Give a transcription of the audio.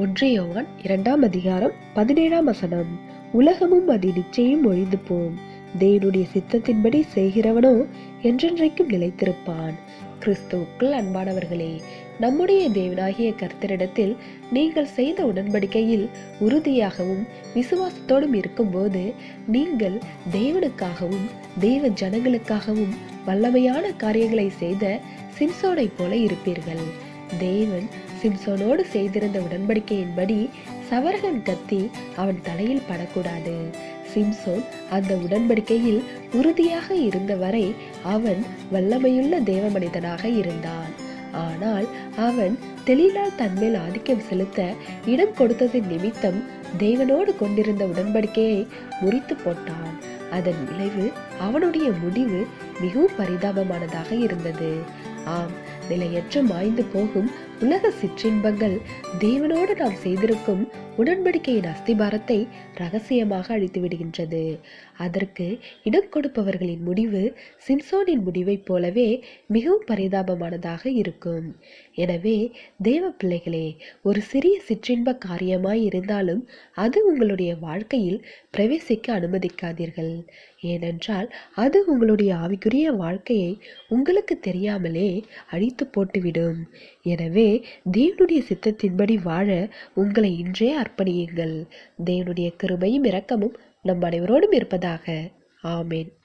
ஒன்றையோவான் இரண்டாம் அதிகாரம் பதினேழாம் வசனம். உலகமும் அது நிச்சயம் ஒழிந்து போம் தேவனுடைய சித்தத்தின்படி செய்கிறவனோ என்றென்றைக்கும் நிலைத்திருப்பான். கிறிஸ்துவுக்குள் அன்பானவர்களே நம்முடைய தேவனாகிய கர்த்தரிடத்தில் நீங்கள் செய்த உடன்படிக்கையில் உறுதியாகவும் விசுவாசத்தோடும் இருக்கும்போது நீங்கள் தேவனுக்காகவும் தெய்வ ஜனங்களுக்காகவும் வல்லமையான காரியங்களை செய்த சிம்சோனை போல இருப்பீர்கள். தேவன் சிம்சோனோடு செய்திருந்த உடன்படிக்கையின்படி சவரகன் கத்தி அவன் தலையில் படக்கூடாது. சிம்சோன் அந்த உடன்படிக்கையில் உறுதியாக இருந்த வரை அவன் வல்லமையுள்ள தேவ மனிதனாக இருந்தான். ஆனால் அவன் தெளிலால் தன்மேல் ஆதிக்கம் செலுத்த இடம் கொடுத்ததின் நிமித்தம் தேவனோடு கொண்டிருந்த உடன்படிக்கையை முறித்து போட்டான். அதன் விளைவு அவனுடைய முடிவு மிகவும் பரிதாபமானதாக இருந்தது. ஆம் நிலையற்ற மாய்ந்து போகும் உலக சிற்றின்பங்கள் தேவனோடு நாம் செய்திருக்கும் உடன்படிக்கையின் அஸ்திபாரத்தை ரகசியமாக அழித்து விடுகின்றது. அதற்கு இடம் கொடுப்பவர்களின் முடிவு சிம்சோனின் முடிவைப் போலவே மிகவும் பரிதாபமானதாக இருக்கும். எனவே தேவ பிள்ளைகளே ஒரு சிறிய சிற்றின்ப காரியமாய் இருந்தாலும் அது உங்களுடைய வாழ்க்கையில் பிரவேசிக்க அனுமதிக்காதீர்கள். ஏனென்றால் அது உங்களுடைய ஆவிக்குரிய வாழ்க்கையை உங்களுக்கு தெரியாமலே அழித்து போட்டுவிடும். எனவே தேவனுடைய சித்தத்தின்படி வாழ உங்களை இன்றே அர்ப்பணியுங்கள். தேவனுடைய கிருபையும் இரக்கமும் நம் அனைவரோடும் இருப்பதாக. ஆமேன்.